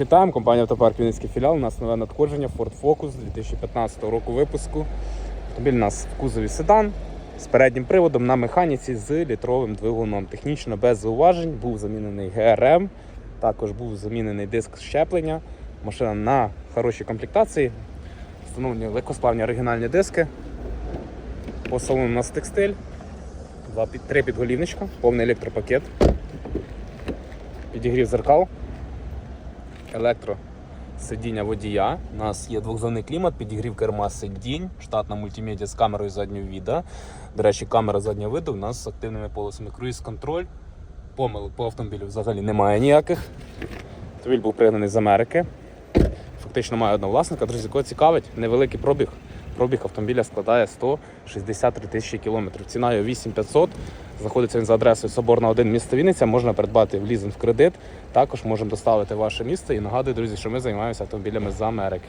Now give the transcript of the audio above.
Вітаємо, компанія Автопарк Вінницький філіал. У нас нове надходження Ford Focus 2015 року випуску. Автомобіль у нас в кузові седан з переднім приводом на механіці з літровим двигуном. Технічно без зауважень. Був замінений ГРМ, також був замінений диск щеплення. Машина на хорошій комплектації. Встановлені легкосплавні оригінальні диски. По салону у нас текстиль. Три підголівничка, повний електропакет. Підігрів зеркал електро сидіння водія. У нас є двохзонний клімат, підігрів керма сидінь, штатна мультимедіа з камерою заднього віда. До речі, камера заднього виду у нас з активними полосами круїз-контроль. Помилок по автомобілю взагалі немає ніяких. Автомобіль був пригнаний з Америки. Фактично має одного власника. Друзі, кого цікавить, невеликий пробіг. Пробіг автомобіля складає 163 тисячі кілометрів. Ціна його 8500. Знаходиться він за адресою Соборна 1 місто Вінниця. Можна придбати в лізинг в кредит. Також можемо доставити ваше місто. І нагадую, друзі, що ми займаємося автомобілями з Америки.